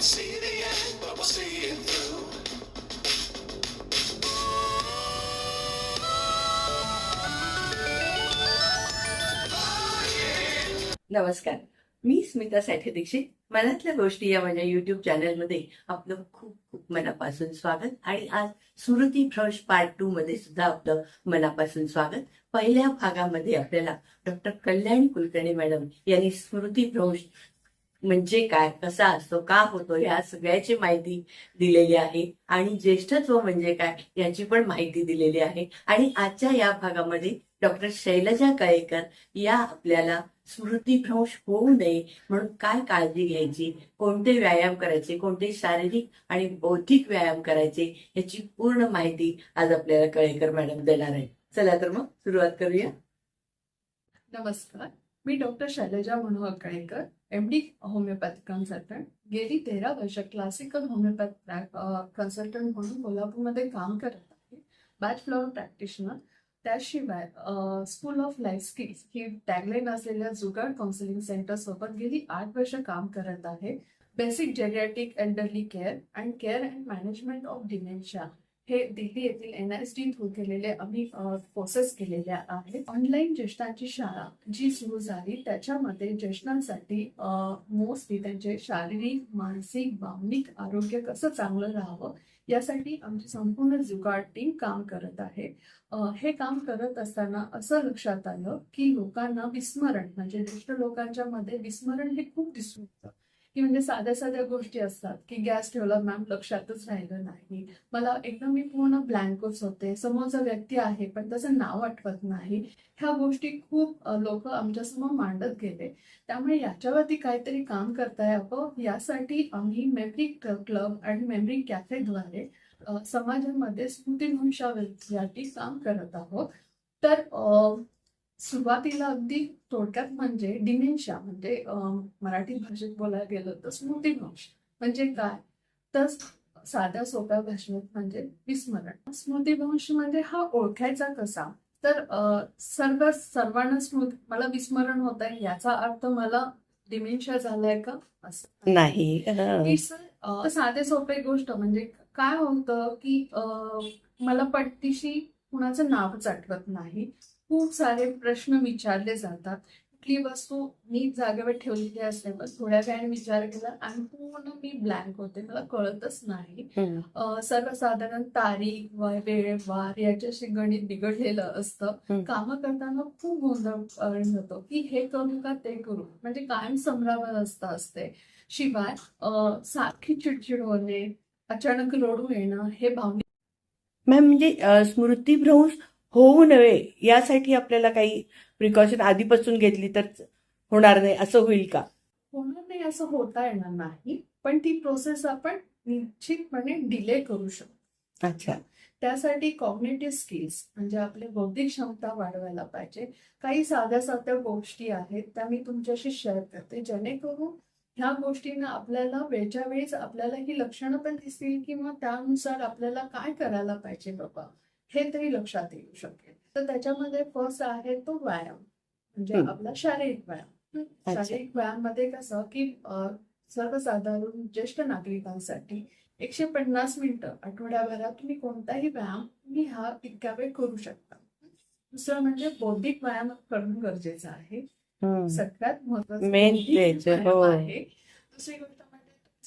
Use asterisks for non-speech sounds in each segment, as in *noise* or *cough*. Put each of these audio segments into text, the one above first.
can't see the end, but we'll see it through. नमस्कार. मी स्मिता साठे दीक्षित. मनातल्या गोष्टी या माझ्या युट्यूब चॅनलमध्ये आपलं खूप खूप मनापासून स्वागत आणि आज स्मृती भ्रश पार्ट टू मध्ये सुद्धा आपलं मनापासून स्वागत. पहिल्या भागामध्ये आपल्याला डॉक्टर कल्याणी कुलकर्णी मॅडम यांनी स्मृती भ्रंश म्हणजे काय? कसा असतो? का होतो? या सगळ्याची माहिती दिलेली आहे. आणि ज्येष्ठत्व म्हणजे काय? याची पण माहिती दिलेली आहे. आणि आजच्या या भागामध्ये डॉक्टर शैलजा कळेकर या आपल्याला स्मृतीभ्रंश होऊ नये म्हणून काय काळजी घ्यायची? कोणते व्यायाम करायचे? कोणते शारीरिक आणि बौद्धिक व्यायाम करायचे? याची पूर्ण माहिती आज आपल्याला कळेकर मॅडम देणार आहे चला तर मग सुरुवात करूया. नमस्कार. मी doctor Shailaja Manohar Kalekar. M D homeopathic consultant गेली तेरा वर्ष क्लासिकल होमिओपॅथ कन्सल्टंट म्हणून कोल्हापूरमध्ये काम करत आहे. बॅच फ्लॉवर प्रॅक्टिशनर त्याशिवाय स्कूल ऑफ लाईफ स्किल्स ही टॅगलाईन असलेल्या जुगाड काउन्सिलिंग सेंटर सोबत गेली आठ वर्ष काम करत आहे. Basic geriatric elderly care and care and management of dementia हे दिल्ली येथील एन एस डी थ्रू केलेले आम्ही कोर्सेस केलेल्या आहेत. ऑनलाईन ज्येष्ठांची शाळा जी सुरू झाली त्याच्यामध्ये ज्येष्ठांसाठी मोस्टली त्यांचे शारीरिक मानसिक भावनिक आरोग्य कसं चांगलं राहावं यासाठी आमची संपूर्ण जुगाड टीम काम करत आहे. हे काम करत असताना असं लक्षात आलं की लोकांना विस्मरण म्हणजे ज्येष्ठ लोकांच्या मध्ये विस्मरण हे खूप दिसून येतं. की म्हणजे साध्या साध्या गोष्टी असतात की गॅस ठेवला मॅम लक्षातच राहिलं नाही. मला एकदम मी पूर्ण ब्लँकच होते. समोरचा व्यक्ती आहे पण त्याचं नाव आठवत नाही. ह्या गोष्टी खूप लोक आमच्यासमोर मांडत गेले. त्यामुळे याच्यावरती काहीतरी काम करता यावं यासाठी आम्ही मेमरी क्लब आणि मेमरी कॅफेद्वारे समाजामध्ये स्मृतीभूषावरती काम करत आहोत. तर सुरुवातीला अगदी थोडक्यात म्हणजे डिमेन्शिया म्हणजे मराठी भाषेत बोलायला गेलं तर स्मृतिभ्रंश म्हणजे काय? तर साध्या सोप्या भाषेत म्हणजे विस्मरण. स्मृतिभ्रंश म्हणजे हा ओळखायचा कसा? तर सर्व सर्वांना स्मृती मला विस्मरण होत आहे याचा अर्थ मला डिमेन्शिया झालाय का? असं. नाही साधे सोपे गोष्ट म्हणजे काय होतं की मला पट्टीशी कुणाचं नावच आठवत नाही. खूप सारे प्रश्न विचारले जातात. कुठली वस्तू मी जागेवर ठेवलेली असते पण थोड्या वेळाने विचार केला आणि पूर्ण मी ब्लँक होते. मला कळतच नाही. सर्वसाधारण तारीख व वेळ वार याच्याशी गणित बिघडलेलं असतं. कामं करताना खूप गोंधळ होतो की हे करू का ते करू. म्हणजे कायम संभ्रमावस्था असते. शिवाय अ, सारखी चिडचिड होणे अचानक रडू येणं हे भावनिक मॅम म्हणजे स्मृतीभ्रंश होऊ नये यासाठी आपल्याला काही प्रिकॉशन आधीपासून घेतली तर होणार नाही. असं होईल का? होणार नाही असं होता येणार नाही पण ती प्रोसेस आपण निश्चितपणे डिले करू शकतो. अच्छा. त्यासाठी कॉग्नेटिव्ह स्किल्स म्हणजे आपले बौद्धिक क्षमता वाढवायला पाहिजे. काही साध्या साध्या गोष्टी आहेत त्या मी तुमच्याशी शेअर करते. जेणेकरून ह्या गोष्टींना आपल्याला वेळच्या वेळेस आपल्याला ही लक्षणं पण दिसतील किंवा त्यानुसार आपल्याला काय करायला पाहिजे बाबा? हे तरी लक्षात येऊ शकेल तर त्याच्यामध्ये फर्स्ट आहे तो व्यायाम म्हणजे. आपला शारीरिक व्यायाम. शारीरिक व्यायाममध्ये कसं की सर्वसाधारण ज्येष्ठ नागरिकांसाठी एकशे पन्नास मिनिटं आठवड्याभरात तुम्ही कोणताही व्यायाम तुम्ही हा इतक्या वेळ करू शकता दुसरं म्हणजे बौद्धिक व्यायाम करणं गरजेचं आहे. सगळ्यात महत्वाचं हो. आहे दुसरी गोष्ट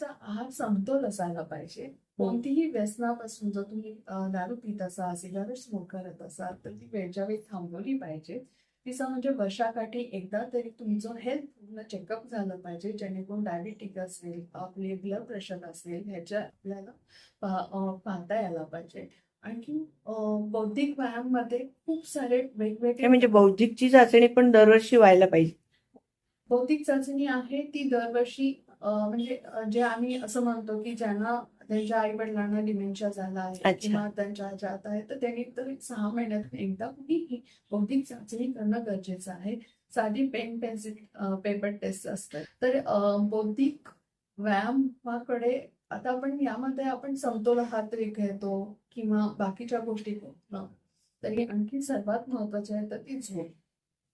आहार समतोल असायला पाहिजे. कोणतीही व्यसनापासून जर तुम्ही दारू पित असाल सिगारेट स्मोक करत असाल तर ती वेळच्या वेळी थांबवली पाहिजे. तिसरं म्हणजे वर्षाकाठी एकदा तरी तुमचं हेल्थ पूर्ण चेकअप झालं पाहिजे जेणेकरून डायबिटिक असेल आपले ब्लड प्रेशर असेल ह्याच्या आपल्याला पाहता यायला पाहिजे. आणखी बौद्धिक व्यायाममध्ये खूप सारे हे वेगवेगळे म्हणजे बौद्धिकची चाचणी पण दरवर्षी व्हायला पाहिजे. बौद्धिक चाचणी आहे ती दरवर्षी म्हणजे जे आम्ही असं म्हणतो की ज्यांना त्यांच्या आई वडिलांना डिमेन्शिया झाला आहे. किंवा त्यांच्या आजात आहे तर त्यांनी तर सहा महिन्यात एकदा कुणी ही बौद्धिक चाचणी करणं गरजेचं आहे. साधी पेन पेन्सिल पेपर टेस्ट असते. तर बौद्धिक व्यायामाकडे आता आपण यामध्ये आपण समतोल आहार तरी घेतो किंवा बाकीच्या गोष्टी तरी आणखी सर्वात महत्त्वाचे आहे तर ती झोप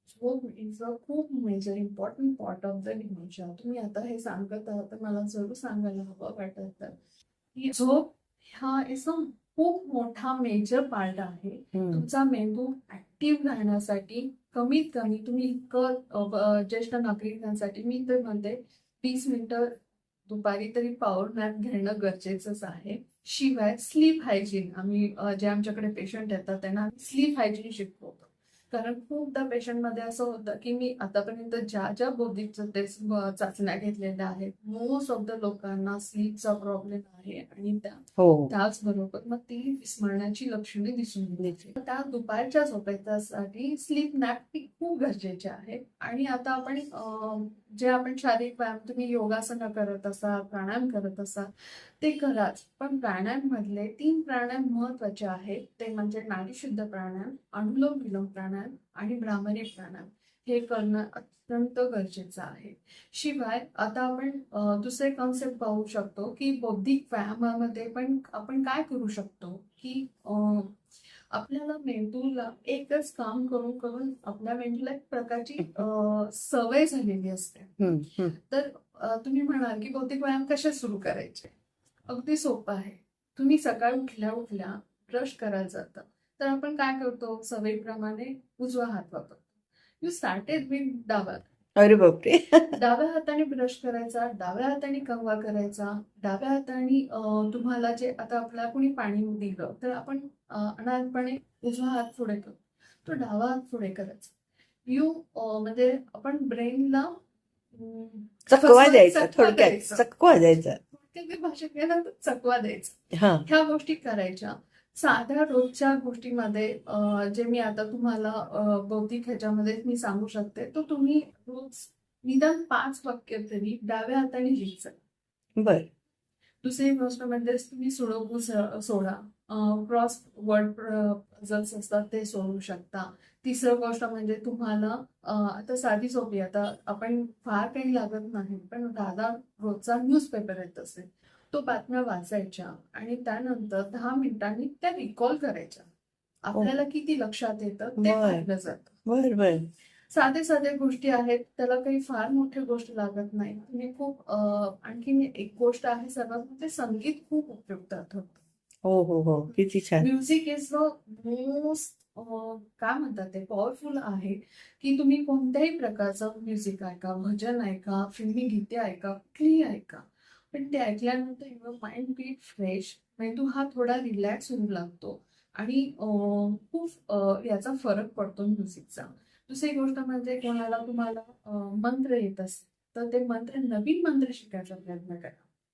झोप इज अ खूप major important part of the dementia तुम्ही आता हे सांगत आहात तर मला जरूर सांगायला हवं वाटत. तर की झोप हा इज अ खूप मोठा मेजर पार्ट आहे. तुमचा मेंदू ऍक्टिव्ह राहण्यासाठी कमीत कमी तुम्ही इतकं ज्येष्ठ नागरिकांसाठी मी तर म्हणते वीस मिनिटं दुपारी तरी पॉवर नॅप घेणं गरजेचंच आहे. शिवाय स्लीप हायजीन आम्ही जे आमच्याकडे पेशंट येतात त्यांना स्लीप हायजीन शिकवतो. कारण खूपदा पेशंटमध्ये असं होतं की मी आतापर्यंत ज्या ज्या बौद्धिक चाचण्या घेतलेल्या आहेत मोस्ट ऑफ द लोकांना स्लीपचा प्रॉब्लेम आहे आणि त्या हो. त्याचबरोबर मग ती विस्मरणाची लक्षणे दिसून येते. त्या दुपारच्या झोपेसाठी स्लीप नॅप ही खूप गरजेचे आहे. आणि आता आपण जे आपण शारीरिक व्यायाम तुम्ही योगासनं करत असाल प्राणायाम करत असाल ते कराच पण प्राणायाम मधले तीन प्राणायाम महत्त्वाचे आहेत. ते म्हणजे नाडीशुद्ध प्राणायाम अनुलोम विलोम प्राणायाम आणि भ्रामरी प्राणायाम हे करणं अत्यंत गरजेचं आहे. शिवाय आता आपण दुसरे कॉन्सेप्ट पाहू शकतो की बौद्धिक व्यायामामध्ये पण आपण काय करू शकतो की आपल्याला मेंदूला एकच काम करून करून आपल्या मेंदूला एक प्रकारची सवय झालेली असते. तर तुम्ही म्हणाल की बौद्धिक व्यायाम कसे सुरू करायचे? अगदी सोपं आहे. तुम्ही सकाळी उठल्या उठल्या ब्रश करायला जाता. तर आपण काय करतो? सवयीप्रमाणे उजवा हात वापरतो. यू स्टार्टेड विथ डावा अरे बापरे. *laughs* डाव्या हाताने ब्रश करायचा डाव्या हाताने कंगवा करायचा डाव्या हाताने तुम्हाला जे आता आपल्याला कोणी पाणी दिलं तर आपण अनाथपणे उजवा हात पुढे करतो तो डावा हात पुढे करायचा. यू म्हणजे आपण ब्रेनला चकवा द्यायचा थोडक्यात. चकवा द्यायचा. भाषेत चकवा द्यायचा. ह्या गोष्टी करायच्या. साध्या रोजच्या गोष्टीमध्ये जे मी आता तुम्हाला बौद्धिक ह्याच्यामध्ये मी सांगू शकते तो तुम्ही रोज निदान पाच वाक्य तरी डाव्या हाताने लिहायचं. बर. दुसरी गोष्ट म्हणजे तुम्ही सुडोकू सोडा. क्रॉस वर्ड पझल्स असतात ते सोडवू शकता. तिसरं गोष्ट म्हणजे तुम्हाला आता साधी सोपी आता आपण फार काही लागत नाही पण दादा रोजचा न्यूजपेपर येत असेल. तो बातम्या वाचायच्या आणि त्यानंतर दहा मिनिटांनी त्या रिकॉल करायच्या. आपल्याला किती लक्षात येतं ते बर. पाहिलं जातं. बर बर. साधे साधे गोष्टी आहेत. त्याला काही फार मोठी गोष्ट लागत नाही. तुम्ही खूप अं, आणखीन एक गोष्ट आहे सर्वात म्हणजे संगीत खूप उपयुक्त ठरतं. हो हो हो. किती छान. म्युझिक इज द मोस्ट काय म्हणतात ते? पॉवरफुल आहे की तुम्ही कोणत्याही प्रकारचं म्युझिक ऐका भजन ऐका फिल्मी गीते ऐका कुठलीही ऐका. पण ते ऐकल्यानंतर युअर माइंड बी फ्रेश मेंदू हा थोडा रिलॅक्स होऊ लागतो. आणि खूप याचा फरक पडतो म्युझिकचा दुसरी गोष्ट म्हणजे कोणाला तुम्हाला मंत्र येत असेल तर ते मंत्र नवीन मंत्र शिकायचा प्रयत्न करा.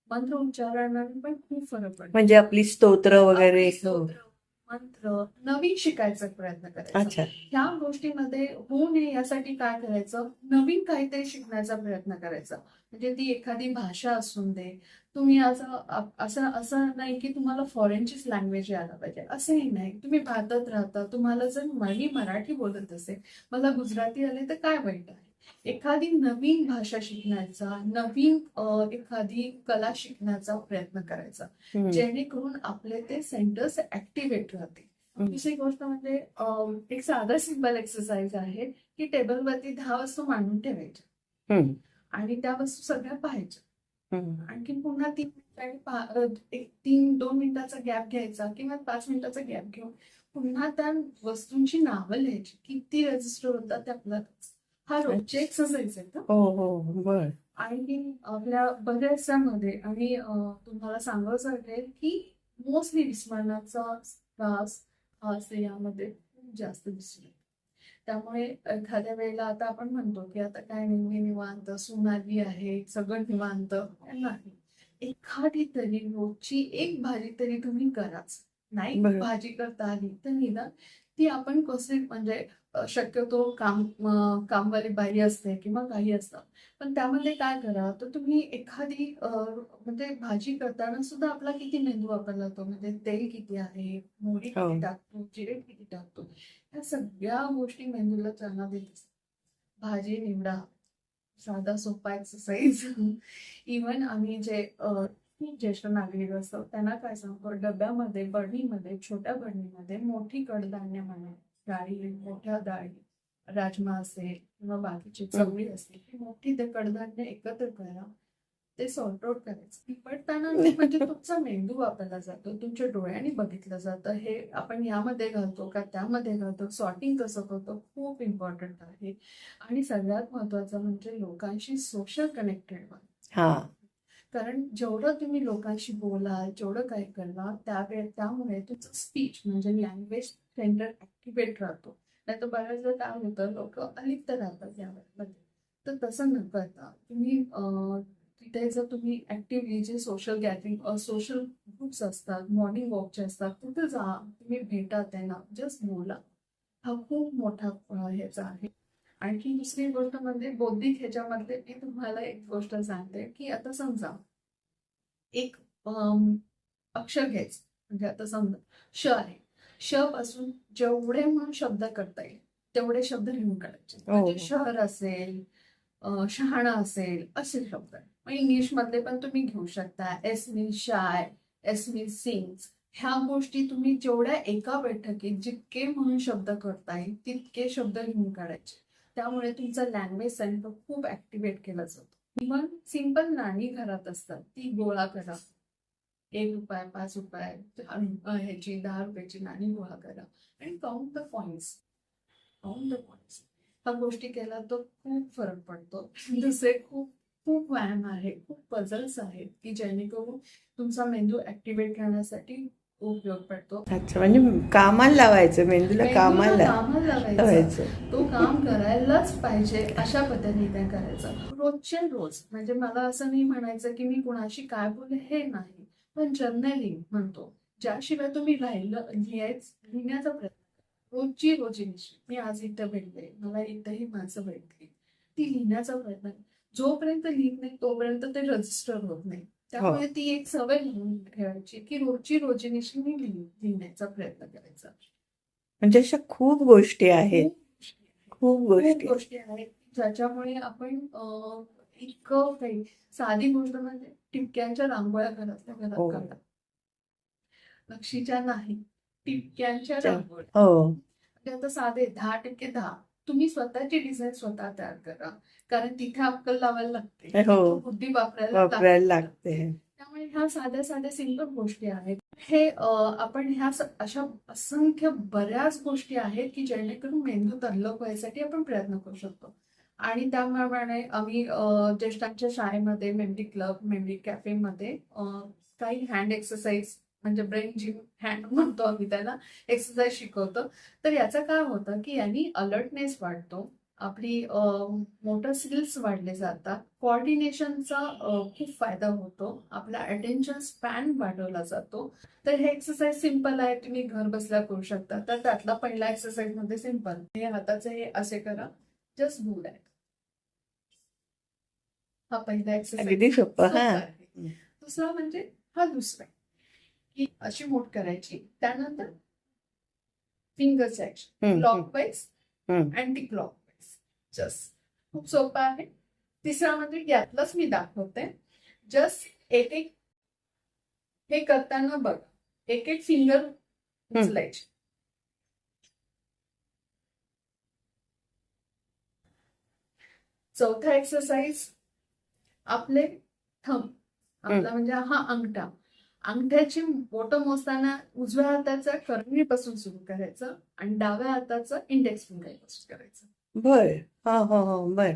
मंत्र उच्चारणाने पण खूप फरक पडतो. म्हणजे आपली स्तोत्र वगैरे. स्तोत्र, मंत्र नवीन शिकायचा प्रयत्न करायचा. अच्छा. ह्या गोष्टीमध्ये होऊ नये यासाठी काय करायचं? नवीन काहीतरी शिकण्याचा प्रयत्न करायचा. म्हणजे ती एखादी भाषा असून दे. तुम्ही असं असं असं नाही की तुम्हाला फॉरेनचीच लँग्वेज यायला पाहिजे. असंही नाही. तुम्ही भारतात राहता तुम्हाला जर मी मराठी बोलत असेल मला गुजराती आले तर काय वाईट आहे? एखादी नवीन भाषा शिकण्याचा नवीन एखादी कला शिकण्याचा प्रयत्न करायचा. जेणेकरून आपले ते सेंटर्स ऍक्टिव्हेट राहतील. दुसरी गोष्ट म्हणजे एक साधा सिंपल एक्सरसाइज आहे की टेबलवरती दहा वस्तू मांडून ठेवायच्या. आणि त्या वस्तू सगळ्या पाहायच्या. आणखी पुन्हा तीन एक तीन दोन मिनिटाचा गॅप घ्यायचा किंवा पाच मिनिटाचा गॅप घेऊन पुन्हा त्या वस्तूंची नावं लिहायची किती रजिस्टर होतात ते आपल्याला हा रोजची एक्सरसाइज आहे हो हो बर. आणखी आपल्या बऱ्याचशामध्ये आणि तुम्हाला सांगायचं वाटेल की मोस्टली विस्मरणाचा त्रास स्त्रियांमध्ये जास्त दिसून त्यामुळे एखाद्या वेळेला आता आपण म्हणतो की आता काय नाही मी निवांत सुनाली आहे सगळं निवांत. नाही. एखादी तरी रोजची एक भाजी तरी तुम्ही कराच. नाही. भाजी करता आली तर निदान ती आपण कसे म्हणजे शक्यतो काम कामवाली बाई असते किंवा काही असतं पण त्यामध्ये काय करा तर तुम्ही एखादी म्हणजे भाजी करताना सुद्धा आपला किती मेंदू वापरला जातो? म्हणजे तेल किती आहे? मोहरी हो. किती टाकतो? जिरे किती टाकतो? ह्या सगळ्या गोष्टी मेंदूला चालना देत असतात. भाजी निवडा. साधा सोपा एक्सरसाइज इवन *laughs* आम्ही जे ज्येष्ठ नागरिक असतो त्यांना काय सांगतो डब्यामध्ये बरणीमध्ये छोट्या बरणीमध्ये मोठी कडधान्य म्हणा डाळी मोठ्या डाळी राजमा असेल किंवा बाकीची चवळी असेल मोठी ते कडधान्य एकत्र करा ते सॉर्ट आउट करायचं. निवडताना म्हणजे तुमचा मेंदू वापरला जातो तुमच्या डोळ्याने बघितलं जातं. हे आपण यामध्ये घालतो का त्यामध्ये घालतो? सॉर्टिंग कसं करतो? खूप इम्पॉर्टंट आहे. आणि सगळ्यात महत्वाचं म्हणजे लोकांशी सोशल कनेक्टेड व्हा. कारण जेवढं तुम्ही लोकांशी बोलाल जेवढं काही करणार त्यावेळे त्यामुळे तुमचं स्पीच म्हणजे लँग्वेज सेंटर ऍक्टिव्हेट राहतो. नाही तर बऱ्याचदा काय होतं लोक अलिप्त राहतात यामध्ये. तर तसं न करता तुम्ही तिथे जर तुम्ही ऍक्टिव्हली जे सोशल गॅदरिंग सोशल ग्रुप्स असतात मॉर्निंग वॉकचे असतात तिथे जा तुम्ही भेटा त्यांना जस्ट बोला. हा खूप मोठा ह्याचा आहे. आणखी दुसरी गोष्ट म्हणजे बौद्धिक ह्याच्यामधले मी तुम्हाला एक गोष्ट सांगते की आता समजा एक अक्षर घ्यायचं. म्हणजे आता समजा श आहे. श पासून जेवढे म्हणून शब्द करता येईल तेवढे शब्द लिहून काढायचे. म्हणजे शहर असेल शहाणा असेल असे शब्द. मग इंग्लिश मधले पण तुम्ही घेऊ शकता. S mean shy S mean sings. ह्या गोष्टी तुम्ही जेवढ्या एका बैठकीत जितके म्हणून शब्द करता येईल तितके शब्द लिहून काढायचे. त्यामुळे तुमचा लँग्वेज सेंटर खूप ऍक्टिव्हेट केला जातो. इव्हन सिंपल नाणी घरात असतात ती गोळा करा. एक रुपये पाच रुपये ह्याची दहा रुपयाची नाणी गोळा करा. आणि count the points count the points ह्या गोष्टी केल्या तर खूप फरक पडतो. दुसरे खूप खूप व्यायाम आहे खूप पझल्स आहेत की जेणेकरून तुमचा मेंदू ऍक्टिव्हेट करण्यासाठी उपयोग पडतो. अच्छा म्हणजे कामाला लावायचं मेंदूला कामाला लावायचं. तो काम करायलाच पाहिजे अशा पद्धतीने करायचं. रोजचे रोज म्हणजे मला असं नाही म्हणायचं की मी कुणाशी काय बोलले हे नाही पण जर्नलिंग म्हणतो. ज्याशिवाय तुम्ही राहिलं लिहायच लिहिण्याचा प्रयत्न. रोजची रोजीनिशी मी आज इथं भेटले मला इथंही माणसं भेटली. ती लिहिण्याचा प्रयत्न. जोपर्यंत लिहित नाही तोपर्यंत ते रजिस्टर होत नाही. त्यामुळे ती एक सवय म्हणून ठेवायची की रोजची रोजीनिशी मी लिहि- लिहिण्याचा प्रयत्न करायचा. म्हणजे अशा खूप गोष्टी आहेत. खूप गोष्टी गोष्टी आहेत. ज्याच्यामुळे आपण इतकं काही साधी गोष्ट म्हणजे टिपक्यांच्या रांगोळ्या घरातल्या घरात हो. काढा. नक्षीच्या नाही टिपक्यांच्या च्या. रांगोळ्या. हो. म्हणजे आता साधे दहा टक्के दहा. तुम्ही स्वतःची डिझाईन स्वतः तयार करा. कारण तिथे अक्कल लावायला लागते. हो. बुद्धी वापरायला वापरायला लागते. लागते त्यामुळे ह्या साध्या साध्या सिंपल गोष्टी आहेत. हे अं, आपण ह्या स- अशा असंख्य बऱ्याच गोष्टी आहेत की जेणेकरून मेंदू तल्लक व्हायसाठी आपण प्रयत्न करू शकतो. आणि त्याप्रमाणे आम्ही अं, ज्येष्ठांच्या शाळेमध्ये मेमरी क्लब मेमरी कॅफेमध्ये अं, काही हँड एक्सरसाइज म्हणजे ब्रेन जिम हँड म्हणतो आम्ही त्याला एक्सरसाइज शिकवतो. तर याचं काय होतं की यांनी अलर्टनेस वाढतो. आपली मोटर स्किल्स वाढले जातात. कोऑर्डिनेशनचा खूप फायदा होतो. आपला अटेन्शन स्पॅन वाढवला जातो. तर हे एक्सरसाइज सिंपल आहे. तुम्ही घर बसल्या करू शकता. तर त्यातला पहिला एक्सरसाइजमध्ये सिंपल हे हाताचे हे असे करा. जस्ट डू दॅट हा पहिला एक्सरसाइज दुसरा म्हणजे हा दुसरा. की अशी मूठ करायची. त्यानंतर फिंगरचे action hmm, clockwise hmm. Anticlockwise just खूप सोपं आहे. तिसरा म्हणजे यातलंच मी दाखवते. जस्ट एक एक हे करताना बघ. एक एक फिंगर उचलायचे. चौथा एक्सरसाइज आपले थंब आपला म्हणजे हा अंगठा. अंगठ्याची बोटं मोजताना उजव्या हाताचा करंगळीपासून सुरू करायचं आणि डाव्या हाताचं इंडेक्स फिंगरपासून करायचं. बर. हो हो हो बर.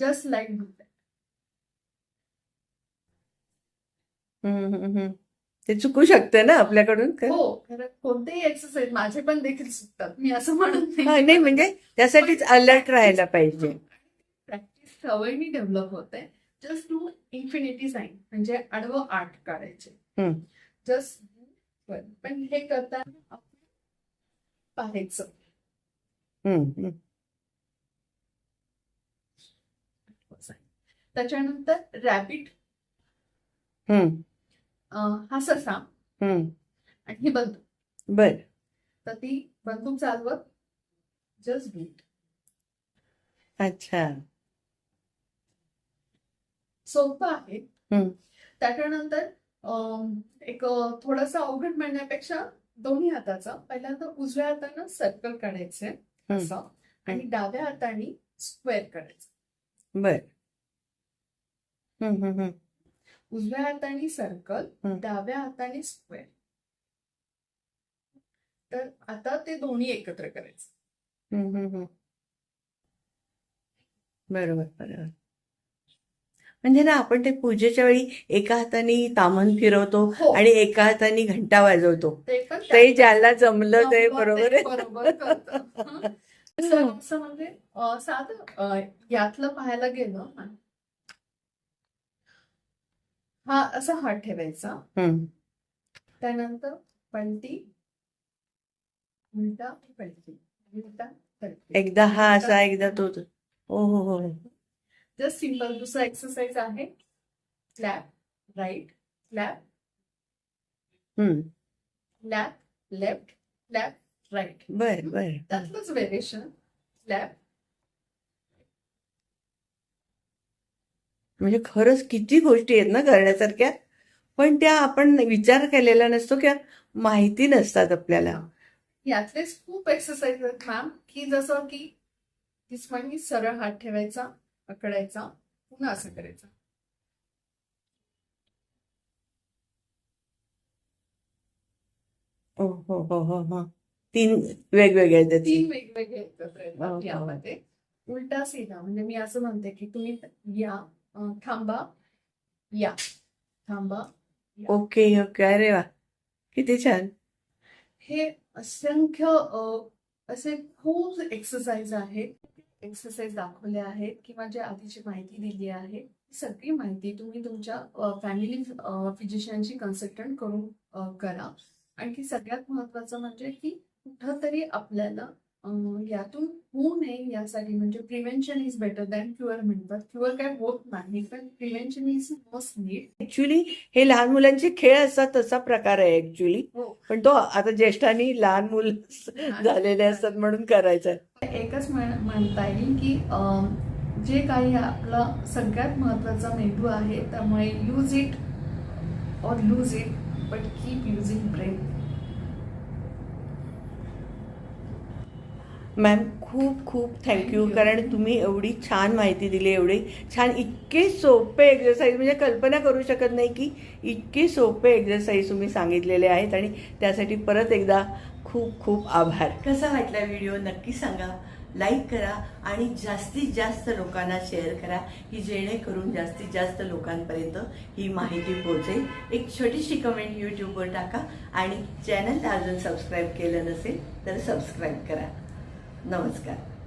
Just like do. ते चुकू शकतं ना आपल्याकडून? हो खरं कोणतेही एक्सरसाइज माझे पण देखील सुटतात मी असं म्हणत नाही. म्हणजे त्यासाठीच अलर्ट राहायला पाहिजे. प्रॅक्टिस सवयीने डेव्हलप होते जस्ट डू इन्फिनिटी साईन म्हणजे आडवं आठ काढायचे. जस्ट पण हे करताना पाहायचं. त्याच्यानंतर रॅबिट हा ससा हम्म. आणि ही बंदूक. बर. तर ती बंदूक चालवत जस्ट इट अच्छा. सोपं आहे. हम्म. त्याच्यानंतर एक थोडस अवघड म्हणण्यापेक्षा दोन्ही हाताचा. पहिल्यांदा उजव्या हातानं सर्कल काढायचे असं आणि डाव्या हाताने स्क्वेअर करायचं बर. हम्म, हम्म, हम्म. उजव्या हाताने सर्कल. डाव्या हाताने स्क्वेअर तर आता ते दोन्ही एकत्र करायचं. हम्म, हम्म, हम्म. बरोबर बरोबर. म्हणजे ना आपण ते पूजेच्या वेळी एका हाताने तामण फिरवतो हो आणि एका हाताने घंटा वाजवतो ते पण ते त्यात- ज्याला जमलं ते जमलं बरोबर ते *laughs* आहे बरोबर करतं. हं. असं असं म्हणजे अं, साधं अं, यातलं पाहायला गेलं हा असा हात ठेवायचा हम्म. त्यानंतर पलटी उलटा पलटी उलटा पलटी एकदा हा असा एकदा तो तो. हो हो हो जस्ट सिंपल दुसरा एक्सरसाइज आहे. Clap right clap hmm. Lap left lap right बर बर. त्यातलंच व्हेरिएशन लॅप म्हणजे खरंच किती गोष्टी आहेत ना करण्यासारख्या? पण त्या आपण विचार केलेला नसतो किंवा माहिती नसतात आपल्याला. यातलेच खूप एक्सरसाइज आहेत मॅम की जसं की सरळ हात ठेवायचा. पकडायचा पुन्हा असं करायचं. हो हो हो हो हो. तीन वेगवेगळे आहेत त्याचे. तीन वेगवेगळे एकत्र हो, येतात हो. यामध्ये. उलटा सीधा म्हणजे मी असं म्हणते की तुम्ही या अं, थांबा या. थांबा ओके ओके. अरे वा. किती छान. हे असंख्य अ, असे खूप एक्सरसाइज आहेत. एक्सरसाइज दाखवले आहेत किंवा जे आधीची माहिती दिली आहे ती सगळी माहिती तुम्ही तुमच्या फॅमिली फिजिशियनशी कन्सल्टंट करून करा. आणखी सगळ्यात महत्वाचं म्हणजे की कुठंतरी आपल्याला यातून होऊ नये यासाठी म्हणजे prevention is better than cure म्हणतात. क्युअर काय होत नाही पण prevention is must need actually हे लहान मुलांचे खेळ असतात तसा प्रकार आहे ऍक्च्युली हो. पण तो आता ज्येष्ठांनी लहान मुल झालेले असतात म्हणून करायचा एकच म्हण- म्हणता येईल की जे काही आपला सगळ्यात महत्त्वाचा मेंदू आहे त्यामुळे use it or lose it but keep using brain ma'am खूप खूप थँक्यू. कारण तुम्ही एवढी छान माहिती दिली एवढी छान इतके सोपे एक्सरसाइज म्हणजे कल्पना करू शकत नाही की इतके सोपे एक्सरसाइज तुम्ही सांगितलेले आहेत आणि त्यासाठी परत एकदा खूप खूप आभार. कसा वाटला व्हिडिओ नक्की सांगा. लाईक करा आणि जास्तीत जास्त लोकांना शेअर करा की जेणेकरून जास्तीत जास्त लोकांपर्यंत ही माहिती पोहोचेल. एक छोटीशी कमेंट यूट्यूबवर टाका आणि चॅनल अजून सबस्क्राईब केलं नसेल तर सबस्क्राईब करा. नमस्कार